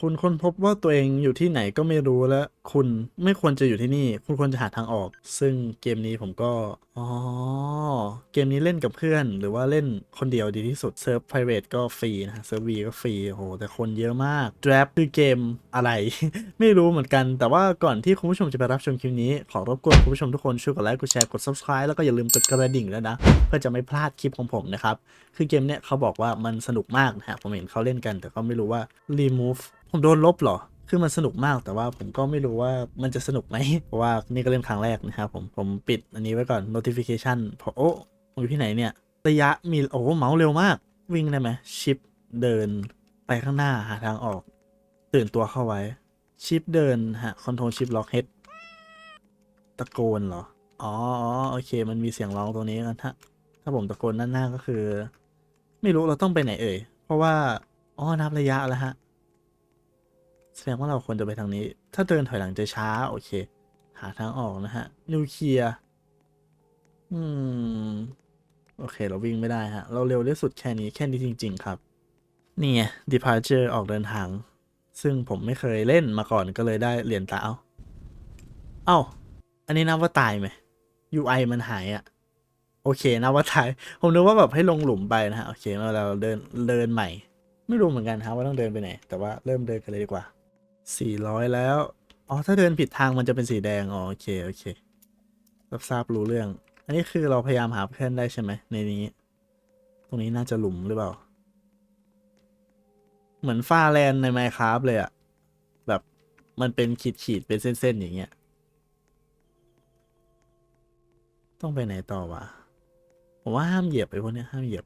คุณค้นพบว่าตัวเองอยู่ที่ไหนก็ไม่รู้และคุณไม่ควรจะอยู่ที่นี่ คุณควรจะหาทางออก ซึ่งเกมนี้ผมก็อ๋อเกมนี้เล่นกับเพื่อน หรือว่าเล่นคนเดียวดีที่สุดเซิร์ฟ private ก็ฟรีนะเซิร์ฟวีก็ฟรีโอ้โหแต่คนเยอะมาก Draft คือเกมอะไร ไม่รู้เหมือนกัน แต่ว่าก่อนที่คุณผู้ชมจะไปรับชมคลิปนี้ ขอรบกวนคุณผู้ชมทุกคนช่วยกดไลค์กดแชร์กด subscribe แล้วก็อย่าลืมกดกระดิ่งด้วนะ เพื่อจะไม่พลาดคลิปของผมนะครับ คือเกมเนี้ยเขาบอกว่ามันสนุกมากนะฮะผมเห็นเขาเล่นกัน แต่ก็ไม่รู้ว่า remove ผมโดนลบเหรอ คือมันสนุกมากแต่ว่าผมก็ไม่รู้ว่ามันจะสนุกไหมเพราะว่านี่ก็เล่นครั้งแรกนะครับผมผมปิดอันนี้ไว้ก่อน notification เพราะโอ้ผมอยู่ที่ไหนเนี่ยระยะมีโอ้เมาส์เร็วมาก วิ่งได้ไหมชิปเดินไปข้างหน้าหาทางออก ตื่นตัวเข้าไว้ ชิปเดินฮะคอนโทรลชิปล็อกเฮดตะโกนเหรอ อ๋อโอเค มันมีเสียงร้องตรงนี้กันถ้าถ้าผมตะโกนด้านหน้าก็คือ ไม่รู้เราต้องไปไหนเอ่ย เพราะว่า อ๋อ นับระยะแล้วฮะ แสดงว่าเราควรจะไปทางนี้ ถ้าเดินถอยหลังจะช้า โอเค หาทางออกนะฮะ นิวเคลียร์อืม โอเค เราวิ่งไม่ได้ฮะ เราเร็วที่สุดแค่นี้ แค่นี้จริง ๆ ครับ นี่ไง departure ออกเดินทาง ซึ่งผมไม่เคยเล่นมาก่อนก็เลยได้เหรียญตาเอา เอ้า อันนี้นับว่าตายไหม UI มันหายอะ โอเคนะว่าตายผมนึกว่าแบบให้ลงหลุมไปนะฮะโอเคมาเราเดินเดินใหม่ ไม่รู้เหมือนกันครับว่าต้องเดินไปไหน แต่ว่าเริ่มเดินกันเลยดีกว่า 400 แล้วอ๋อถ้าเดินผิดทางมันจะเป็นสีแดงอ๋อโอเคโอเค รับทราบรู้เรื่อง อันนี้คือเราพยายามหาเพื่อนได้ใช่ไหมในนี้ ตรงนี้น่าจะหลุมหรือเปล่า เหมือนฟ้าแลนด์ในไมค r a f t เลยอะแบบมันเป็นขีดขีดเป็นเส้นๆอย่างเงี้ย ต้องไปไหนต่อวะ ผมว่าห้ามเหยียบไปพวกเนี้ยห้ามเหยียบ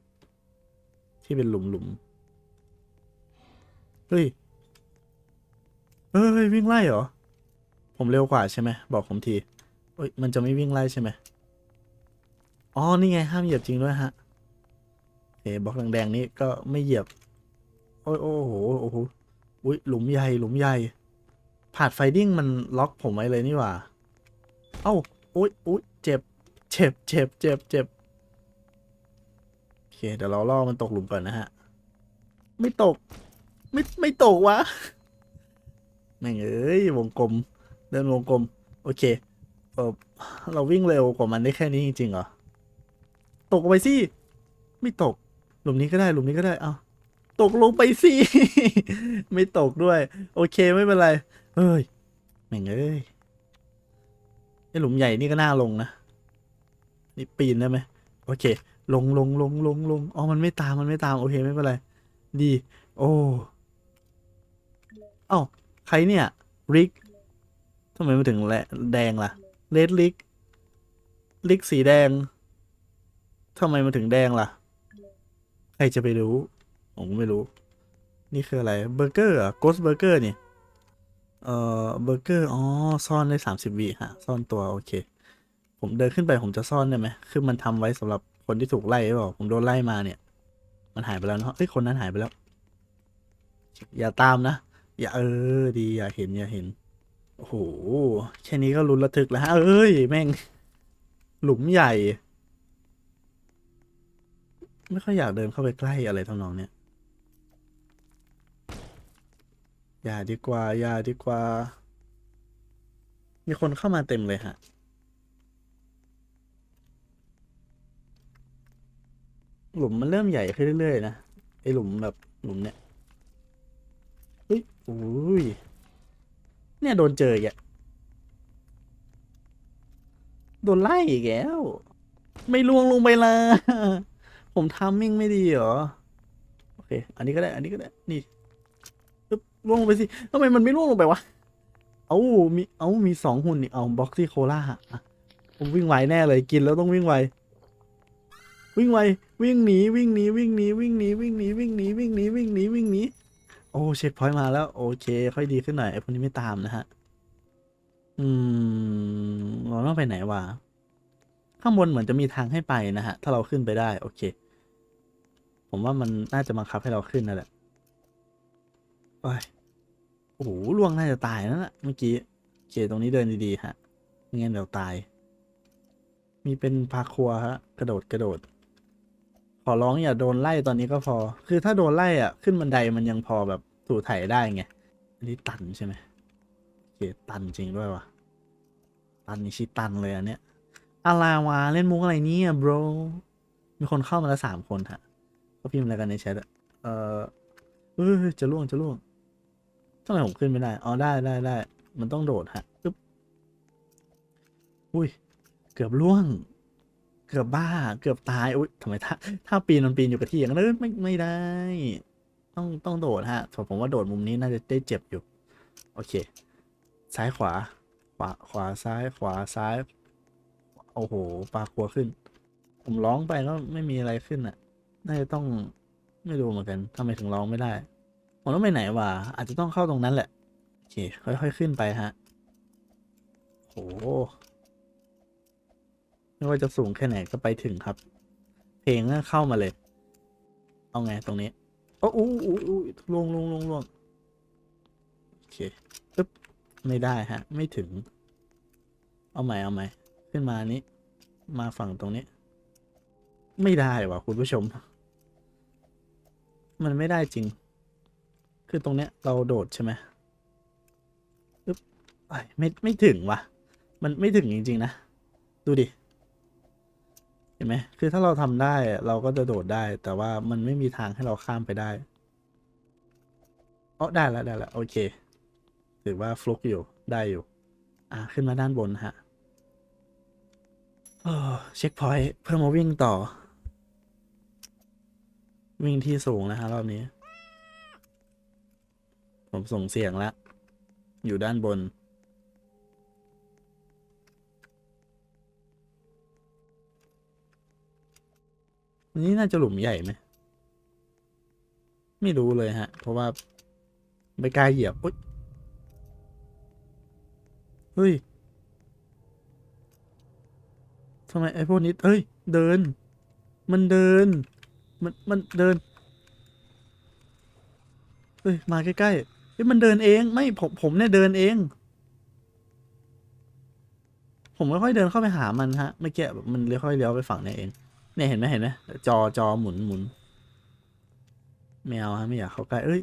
ที่เป็นหลุมหลุมเฮ้ยเอ้ยวิ่งไล่เหรอ ผมเร็วกว่าใช่ไหมบอกผมทีเอ้ยมันจะไม่วิ่งไล่ใช่ไหมอ๋อนี่ไงห้ามเหยียบจริงด้วยฮะโอบล็อกแดงๆนี้ก็ไม่เหยียบ โอ้ยโอ้โหโอ้โหอุ้ยหลุมใหญ่หลุมใหญ่ผาดไฟดิ้งมันล็อกผมไว้เลยนี่หว่า เอ้าอุ้ยอุ้ยเจ็บ เจ็บเจ็บเจ็บเจ็บ เคเดี๋ยวเราล่อมันตกหลุมก่อนนะฮะ ไม่ตก ไม่ไม่ตกวะแม่งเอ้ยวงกลม เดินวงกลม โอเคเออเราวิ่งเร็วกว่ามันได้แค่นี้จริงๆเหรอ ตกไปสิ ไม่ตก หลุมนี้ก็ได้ หลุมนี้ก็ได้ เอาตกลงไปสิ ไม่ตกด้วย โอเคไม่เป็นไรเอ้ย แม่งเอ้ยไอหลุมใหญ่นี่ก็น่าลงนะ นี่ปีนได้ไหม โอเค ลงลงลงลงลงอ๋อมันไม่ตามมันไม่ตามโอเคไม่เป็นไร ดี โอ้เอ้าใครเนี่ยริกทำไมมาถึงแดงล่ะเลดลิกลิกสีแดงทำไมมาถึงแดงล่ะ ใครจะไปรู้ ผมก็ไม่รู้ นี่คืออะไรเบอร์เกอร์อะโกสเบอร์เกอร์นี่เอ่อเบอร์เกอร์อ๋อซ่อนได้สามสิบวิฮะซ่อนตัวโอเค ผมเดินขึ้นไปผมจะซ่อนได้ไหมคือมันทำไว้สำหรับ คนที่ถูกไล่หรือเปล่าผมโดนไล่มาเนี่ย มันหายไปแล้วเนาะเอ้ยคนนั้นหายไปแล้ว อย่าตามนะ อย่าเออ ดีอย่าเห็นอย่าเห็นโอ้โหแค่นี้ก็ลุ้นระทึกแล้วฮะเอ้ยแม่ง หลุมใหญ่ ไม่ค่อยอยากเดินเข้าไปใกล้อะไรทำนองเนี้ยอย่าดีกว่าอย่าดีกว่า มีคนเข้ามาเต็มเลยฮะ หลุมมันเริ่มใหญ่ขึ้นเรื่อยๆนะไอหลุมแบบหลุมเนี้ยเฮ้ยโอ้ยเนี่ยโดนเจออีกโดนไล่อีกแล้วไม่ล่วงลงไปละผมทามมิ่งไม่ดีเหรอโอเค อันนี้ก็ได้ อันนี้ก็ได้ นี่ล่วงลงไปสิทำไมมันไม่ล่วงลงไปวะ เอามี เอามีสองหุ่นนี่ เอาบ็อกซี่โคล่าผมวิ่งไวแน่เลย กินแล้วต้องวิ่งไว วิ่งไววิ่งหนีวิ่งหนีวิ่งหนีวิ่งหนีวิ่งหนีวิ่งหนีวิ่งหนีวิ่งหนีวิ่งหนีโอ้เช็คพอยต์มาแล้ว โอเค ค่อยดีขึ้นหน่อยไอ้พวกนี้ไม่ตามนะฮะ อืมเราต้องไปไหนวะข้างบนเหมือนจะมีทางให้ไปนะฮะ ถ้าเราขึ้นไปได้ โอเค ผมว่ามันน่าจะบังคับให้เราขึ้นนั่นแหละโอ้ยโอ้โหล่วงน่าจะตายนั่นแหละเมื่อกี้โอเคตรงนี้เดินดีๆฮะไม่งั้นเดี๋ยวตาย มีเป็นพาคัวฮะ กระโดดกระโดด ขอร้องอย่าโดนไล่ตอนนี้ก็พอ คือถ้าโดนไล่อะ ขึ้นบันไดมันยังพอแบบถูไถได้ไง อันนี้ตันใช่ไหมโอเคตันจริงด้วยวะตันนี่ชิตันเลยอันเนี้ยอะไรวะเล่นมุกอะไรเนี่ย bro มีคนเข้ามาแล้วสามคนฮะก็พิมพ์อะไรกันในแชทอะเออเอ้ยจะล่วงจะล่วงทำไมผมขึ้นไม่ได้ อ๋อ ได้ได้ได้ มันต้องโดดฮะปึ๊บ อุ้ย เกือบล่วง เกือบบ้า เกือบตายอุ้ยทำไมถ้าถ้าปีนมันปีนอยู่กับที่อย่างนั้นไม่ไม่ได้ ต้องต้องโดดฮะผมว่าโดดมุมนี้น่าจะได้เจ็บอยู่ โอเค ซ้ายขวา ขวาขวาซ้ายขวาซ้ายโอ้โหปลาขัวขึ้น ผมร้องไปก็ไม่มีอะไรขึ้นอะ น่าจะต้องไม่รู้เหมือนกันทำไมถึงร้องไม่ได้ผมต้องไปไหนวะอาจจะต้องเข้าตรงนั้นแหละ โอเค ค่อยๆขึ้นไปฮะโห ไม่ว่าจะสูงแค่ไหนก็ไปถึงครับ เพลงก็เข้ามาเลย เอาไงตรงนี้โอ้อู้อู้อู้ลงลงลงลงโอเคปึ๊บไม่ได้ฮะ ไม่ถึง เอาใหม่เอาใหม่ขึ้นมานี้ มาฝั่งตรงนี้ ไม่ได้ว่ะคุณผู้ชม มันไม่ได้จริง คือตรงเนี้ย เราโดดใช่ไหมปึ๊บไอ้ไม่ไม่ถึงว่ะ มันไม่ถึงจริง ๆ นะ ดูดิ ห็นไหมคือถ้าเราทำได้เราก็จะโดดได้ แต่ว่ามันไม่มีทางให้เราข้ามไปได้อ๋อได้แล้วได้แล้วโอเค ถือว่าฟลุกอยู่ได้อยู่ อะขึ้นมาด้านบนฮะเออเช็คพอยต์เพื่อมาวิ่งต่อ วิ่งที่สูงนะฮะรอบนี้ ผมส่งเสียงแล้วอยู่ด้านบน อันนี้น่าจะหลุมใหญ่ไหมไม่รู้เลยฮะ เพราะว่าไม่กล้าเหยียบอุ๊ยเฮ้ยทำไมไอ้พวกนี้เฮ้ย เดิน มันเดิน มันมันเดินเฮ้ยมาใกล้ๆเฮ้ยมันเดินเองไม่ผมผมเนี่ยเดินเอง ผมค่อยๆเดินเข้าไปหามันฮะไม่แกะแบบมันเลี้ยวค่อยเลี้ยวไปฝั่งเนี่ยเอง เนี่ยเห็นไหมเห็นไหมจอจอหมุนหมุนไม่เอาฮะไม่อยากเข้าใกล้เอ้ย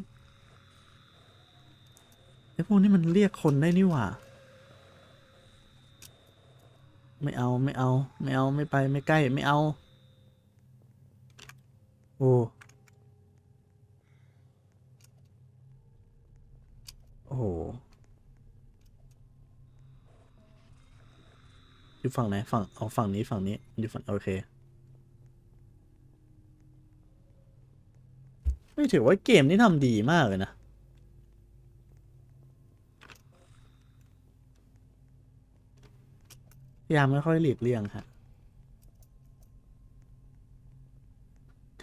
ไอ้พวกนี้มันเรียกคนได้นี่หว่า ไม่เอาไม่เอา ไม่เอาไม่ไปไม่ใกล้ไม่เอา โอ้โอ้โหอยู่ฝั่งไหนฝั่งเอาฝั่งนี้ฝั่งนี้อยู่ฝั่งโอเค ไม่ ถือว่าเกมนี้ทำดีมากเลยนะพยายามไม่ค่อยหลีกเลี่ยงฮะ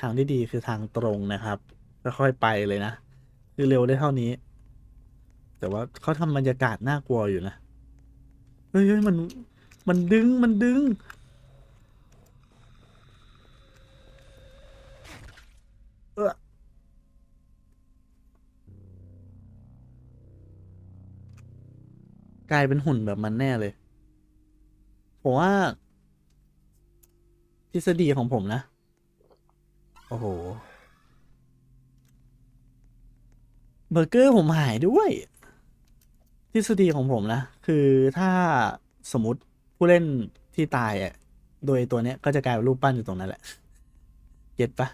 ทางที่ดีคือทางตรงนะครับค่อยๆไปเลยนะ คือเร็วได้เท่านี้ แต่ว่าเขาทำบรรยากาศน่ากลัวอยู่นะ เฮ้ยมัน มันดึง มันดึง กลายเป็นหุ่นแบบมันแน่เลย ผมว่า ทฤษฎีของผมนะ โอ้โห เบอร์เกอร์ผมหายด้วย ทฤษฎีของผมนะ คือถ้าสมมติผู้เล่นที่ตายอะ โดยตัวเนี้ยก็จะกลายเป็นรูปปั้นอยู่ตรงนั้นแหละ เก็ตปะ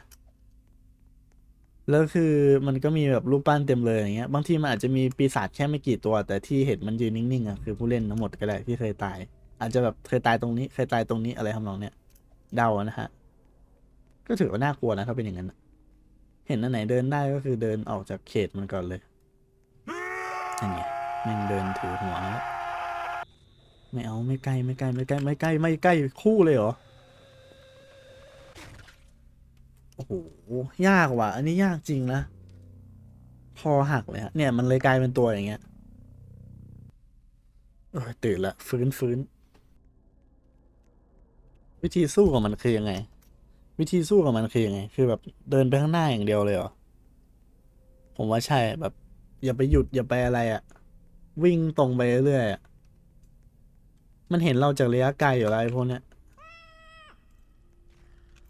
แล้วคือมันก็มีแบบรูปปั้นเต็มเลยอย่างเงี้ย บางทีมันอาจจะมีปีศาจแค่ไม่กี่ตัว แต่ที่เห็นมันยืนนิ่งๆอะคือผู้เล่นทั้งหมดก็ได้ที่เคยตาย อาจจะแบบเคยตายตรงนี้เคยตายตรงนี้อะไรทำนองเนี้ยเดานะฮะ ก็ถือว่าน่ากลัวนะถ้าเป็นอย่างนั้นเห็นอันไหนเดินได้ก็คือเดินออกจากเขตมันก่อนเลยอย่างเงี้ยม่งเดินถือหัวแล้วไม่เอาไม่ใกล้ไม่ใกล้ไม่ใกล้ไม่ใกล้ไม่ใกล้คู่เลยเหรอ โอ้โหยากว่ะ อันนี้ยากจริงนะคอหักเลยฮะเนี่ยมันเลยกลายเป็นตัวอย่างเงี้ยเออตื่นละฟื้นฟื้นวิธีสู้กับมันคือยังไง วิธีสู้กับมันคือยังไง คือแบบเดินไปข้างหน้าอย่างเดียวเลยเหรอผมว่าใช่แบบ อย่าไปหยุดอย่าไปอะไรอะวิ่งตรงไปเรื่อยๆอะมันเห็นเราจากระยะไกลอยู่แล้วไอ้พวกเนี้ย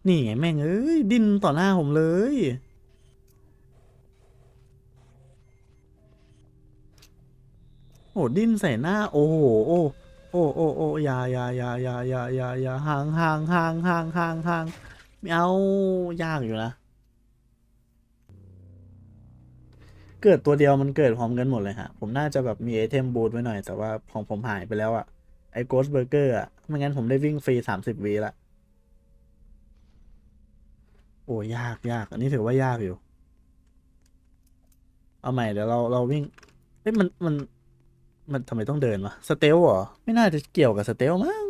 นี่ไงแม่งเอ้ยดิ้นต่อหน้าผมเลย โอ้ดิ้นใส่หน้า โอ้โหโอ้โอ้โอ้โอ้อยาอยาอยาอยาอยาอยาอยาห่างห่างห่างห่างห่างห่างไม่เอายากอยู่นะเกิดตัวเดียวมันเกิดพร้อมกันหมดเลยฮะ ผมน่าจะแบบมีไอเทมบูทไว้หน่อย แต่ว่าของผมหายไปแล้วอะไอโกสเบอร์เกอร์อะไม่งั้นผมได้วิ่งฟรีสามสิบวีละ อ้ยากยากอันนี้ถือว่ายากอยู่ เอาใหม่เดี๋ยวเราเราวิ่งเอ้ยมันมันมันทำไมต้องเดินวะสเตลเหรอ ไม่น่าจะเกี่ยวกับสเตลมั้ง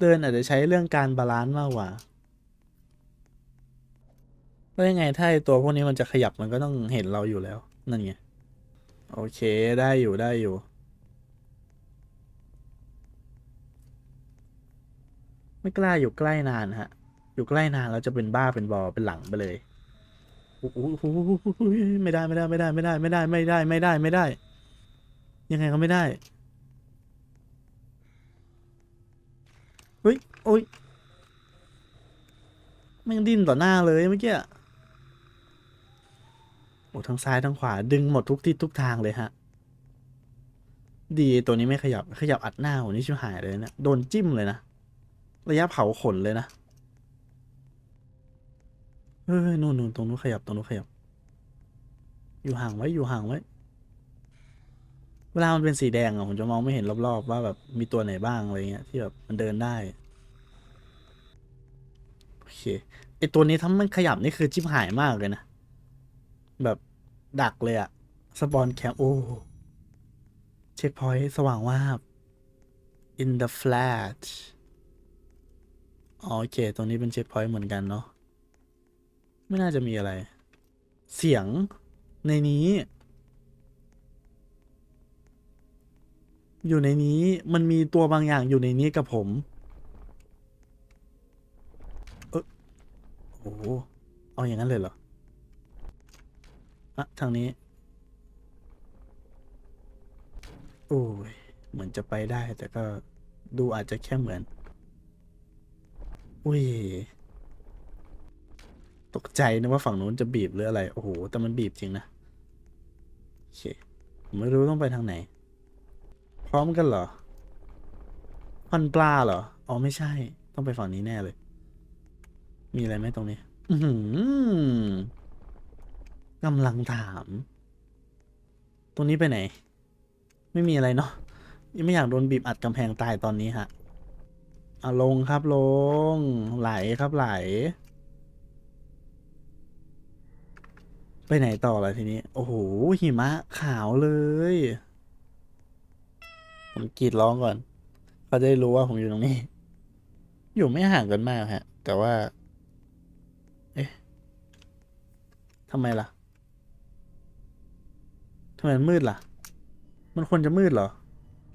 เดินอาจจะใช้เรื่องการบาลานซ์มากกว่าแล้วยังไงถ้าไอตัวพวกนี้มันจะขยับมันก็ต้องเห็นเราอยู่แล้ว นั่นไง โอเคได้อยู่ได้อยู่ ไม่กล้าอยู่ใกล้นานฮะ อยู่ใกล้นานเราจะเป็นบ้าเป็นบอเป็นหลังไปเลยโอ้โหไม่ได้ไม่ได้ไม่ได้ไม่ได้ไม่ได้ไม่ได้ไม่ได้ไม่ได้ ยังไงก็ไม่ได้ เฮ้ยโอ้ยแม่งดิ้นต่อหน้าเลยเมื่อกี้โอ้ทั้งซ้ายทั้งขวาดึงหมดทุกทิศทุกทางเลยฮะ ดีตัวนี้ไม่ขยับขยับอัดหน้าโหนี่ชิบหายเลยเนะโดนจิ้มเลยนะ ระยะเผาขนเลยนะเฮ้ยนู่นนู่นตรงนู้นขยับตรงนู้นขยับ อยู่ห่างไว้อยู่ห่างไว้ เวลามันเป็นสีแดงอะผมจะมองไม่เห็นรอบๆ ว่าแบบมีตัวไหนบ้างอะไรเงี้ยที่แบบมันเดินได้โอเคไอตัวนี้ถ้ามันขยับนี่คือจิบหายมากเลยนะ แบบดักเลยอะสปอนแคมป์โอ้เช็คพอยต์สว่างว่าบ in the flash อ๋อโอเค ตรงนี้เป็นเช็คพอยต์เหมือนกันเนาะ ไม่น่าจะมีอะไร เสียงในนี้ อยู่ในนี้มันมีตัวบางอย่างอยู่ในนี้กับผม เออโอ้เอาอย่างนั้นเลยเหรออะทางนี้ โอ้ย เหมือนจะไปได้แต่ก็ดูอาจจะแค่เหมือน อุ้ย ตกใจนึกว่าฝั่งนู้นจะบีบหรืออะไร โอ้โห แต่มันบีบจริงนะ โอเค ผมไม่รู้ต้องไปทางไหน พร้อมกันเหรอพันปลาเหรอ อ๋อไม่ใช่ ต้องไปฝั่งนี้แน่เลย มีอะไรไหมตรงนี้ อืกำลังถาม ตรงนี้ไปไหน ไม่มีอะไรเนาะยังไม่อยากโดนบีบอัดกำแพงตายตอนนี้ฮะ เอาลงครับลง ไหลครับไหล ไปไหนต่อล่ะทีนี้ โอ้โห หิมะขาวเลย ผมกรีดร้องก่อนเขาจะได้รู้ว่าผมอยู่ตรงนี้ อยู่ไม่ห่างกันมากฮะ แต่ว่า เอ๊ะทำไมล่ะทำไมมันมืดล่ะ มันควรจะมืดเหรอ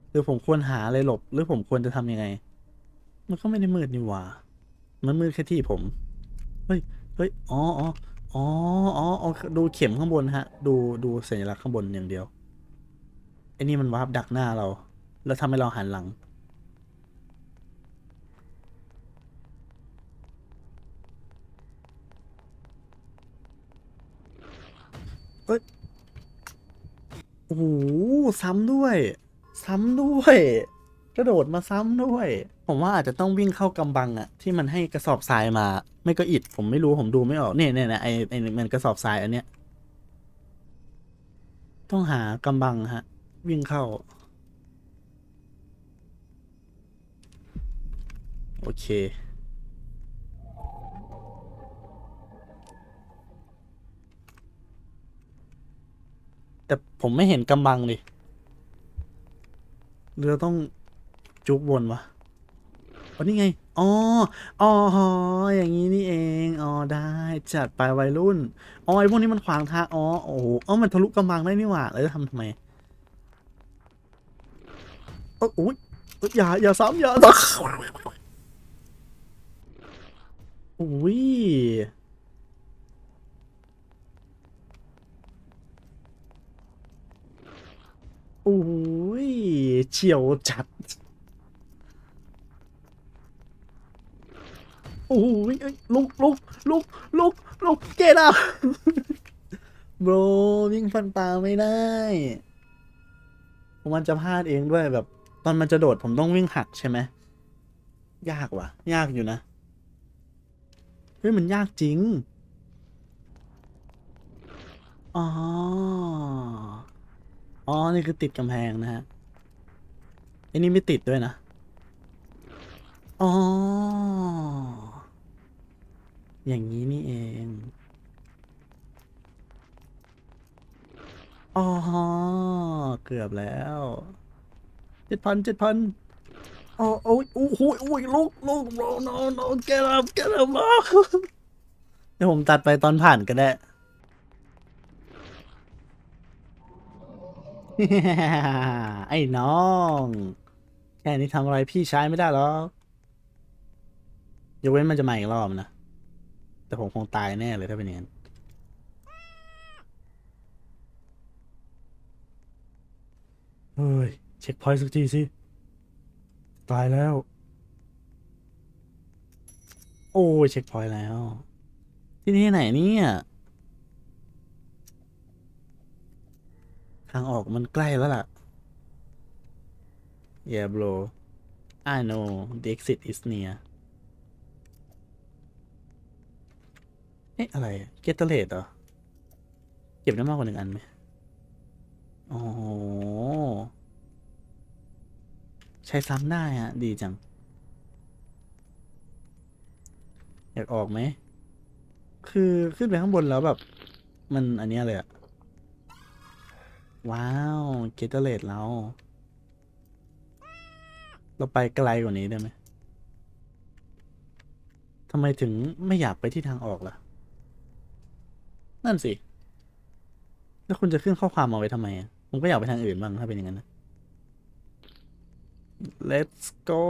หรือผมควรหาอะไรหลบ หรือผมควรจะทำยังไง มันก็ไม่ได้มืดนี่หว่า มันมืดแค่ที่ผม เฮ้ย เฮ้ย อ๋ออ๋ออ๋ออ๋อดูเข็มข้างบนฮะ ดู ดูสัญลักษณ์ข้างบนอย่างเดียว ไอ้นี่มันวาร์ปดักหน้าเรา แล้วทำให้เราหันหลัง เอ้ย โอ้โห ซ้ำด้วย ซ้ำด้วย กระโดดมาซ้ำด้วย ผมว่าอาจจะต้องวิ่งเข้ากำบังอะที่มันให้กระสอบทรายมา ไม่ก็อิดผมไม่รู้ผมดูไม่ออกเนี่ยเนี่ยเนี่ยไอไอมันกระสอบทรายอันเนี้ยต้องหากำบังฮะ วิ่งเข้า โอเค แต่ผมไม่เห็นกำบังดิเรือต้องจุกวนวะ อ๋อนี่ไง อ๋อ อ๋อ อย่างนี้นี่เอง อ๋อ ได้ จัดไปวัยรุ่น อ๋อไอพวกนี้มันขวางทาง อ๋อ โอ้โหอ๋อมันทะลุกำบังได้นี่หว่าแล้วจะทำทำไมเอออุ้ยเอ้ยอย่า อย่าซ้ำอย่าซ้ำอุ้ยโอ้ยเฉียวจัด โอ้ย เอ้ยลุกลุกลุกลุกลุกเกตอะโบรวิ่งฟันปลาไม่ได้ผมมันจะพลาดเองด้วยแบบ ตอนมันจะโดดผมต้องวิ่งหักใช่ไหมยากว่ะ ยากอยู่นะเฮ้ยมันยากจริง อ๋อ อ๋อ นี่คือติดกำแพงนะฮะอ้นี่ไม่ติดด้วยนะ อ๋อ อย่างนี้นี่เอง อ๋อ เกือบแล้วเจ็ดพันเจ็ดพันอ๋อโอ้ยโอ้โหโอ้ยลูกลูก no no no get up get up เดี๋ยวผมตัดไปตอนผ่านก็ได้ ไอ้น้อง แค่นี้ทำอะไรพี่ชายไม่ได้หรอกยกเว้นมันจะมาอีกรอบนะ แต่ผมคงตายแน่เลยถ้าเป็นอย่างนั้นเฮ้ย เช็คพอยต์สักทีสิ ตายแล้ว โอ้ย เช็คพอยต์แล้ว ที่นี่ไหนเนี่ย ทางออกมันใกล้แล้วล่ะ Yeah bro I know the exit is near เอ๊ะอะไรเกตเตอร์เลดเหรอ เก็บได้มากกว่าหนึ่งอันไหมอ๋อ ใช้ซ้ำได้ฮะ ดีจัง อยากออกไหม คือขึ้นไปข้างบนแล้วแบบ มันอันนี้เลยอะว้าวเกตเตอร์เลดเรา เราไปไกลกว่านี้ได้ไหมทำไมถึงไม่อยากไปที่ทางออกล่ะ นั่นสิ แล้วคุณจะขึ้นข้อความมาไว้ทำไมอะผมก็อยากไปทางอื่นบ้างถ้าเป็นอย่างนั้นนะ let's go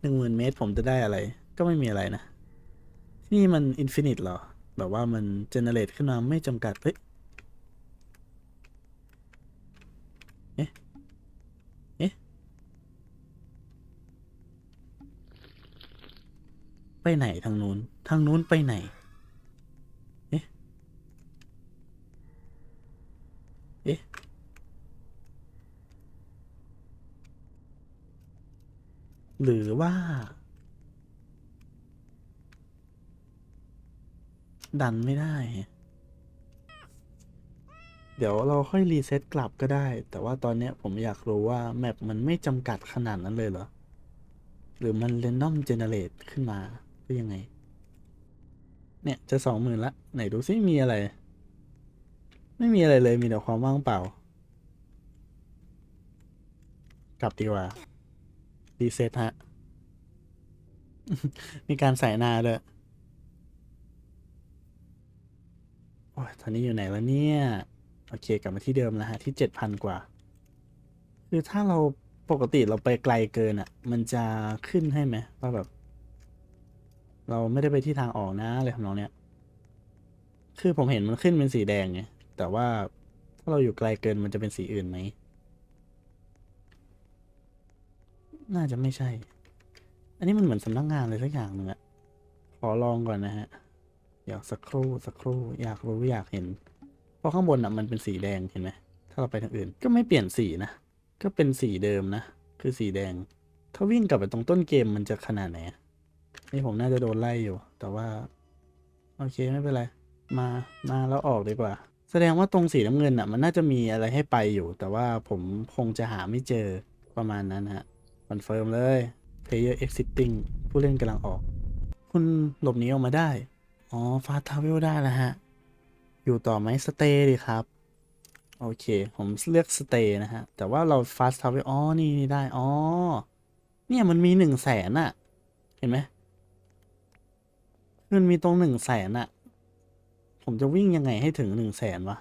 หนึ่งหมื่นเมตรผมจะได้อะไร ก็ไม่มีอะไรนะที่นี่มันอินฟินิตเหรอ แบบว่ามันเจเนเรตขึ้นมาไม่จำกัด เฮ้ย เอ๊ะ เอ๊ะ ไปไหนทางนู้น ทางนู้นไปไหน เอ๊ะ เอ๊ะ หรือว่า ดันไม่ได้ เดี๋ยวเราค่อยรีเซ็ตกลับก็ได้ แต่ว่าตอนเนี้ยผมอยากรู้ว่า แมปมันไม่จำกัดขนาดนั้นเลยเหรอหรือมันเรนดอมเจเนเรตขึ้นมา หรือยังไง เนี่ยจะสองหมื่นละไหนดูซิมีอะไร ไม่มีอะไรเลยมีแต่ความว่างเปล่า กลับดีกว่ารีเซ็ตฮะ มีการใส่นาด้วยโอ้ยตอนนี้อยู่ไหนแล้วเนี่ย โอเคกลับมาที่เดิมแล้วฮะ ที่เจ็ดพันกว่า คือถ้าเราปกติเราไปไกลเกินอะ มันจะขึ้นให้ไหมว่าแบบ เราไม่ได้ไปที่ทางออกนะอะไรทำนองเนี้ย คือผมเห็นมันขึ้นเป็นสีแดงไง แต่ว่าถ้าเราอยู่ไกลเกินมันจะเป็นสีอื่นไหม น่าจะไม่ใช่ อันนี้มันเหมือนสำนักงานเลยสักอย่างหนึ่งอะขอลองก่อนนะฮะ เดี๋ยวสักครู่สักครู่ อยากรู้อยากเห็น เพราะข้างบนอะมันเป็นสีแดงเห็นไหม ถ้าเราไปทางอื่น ก็ไม่เปลี่ยนสีนะ ก็เป็นสีเดิมนะ คือสีแดง ถ้าวิ่งกลับไปตรงต้นเกมมันจะขนาดไหน นี่ผมน่าจะโดนไล่อยู่ แต่ว่า โอเคไม่เป็นไร มามาแล้วออกดีกว่า แสดงว่าตรงสีน้ำเงินอะ มันน่าจะมีอะไรให้ไปอยู่ แต่ว่าผมคงจะหาไม่เจอประมาณนั้นฮะคอนเฟิร์มเลย player exiting ผู้เล่นกำลังออก คุณหลบหนีออกมาได้ อ๋อฟาทาวเวลได้แล้วฮะ อยู่ต่อไหมสเตย์ดีครับ โอเค ผมเลือกสเตย์นะฮะ แต่ว่าเราฟาสทาวเวลอ๋อ นี่นี่ได้ อ๋อ เนี่ยมันมีหนึ่งแสนอะเห็นไหม มันมีตรงหนึ่งแสนอะผมจะวิ่งยังไงให้ถึงหนึ่งแสนวะ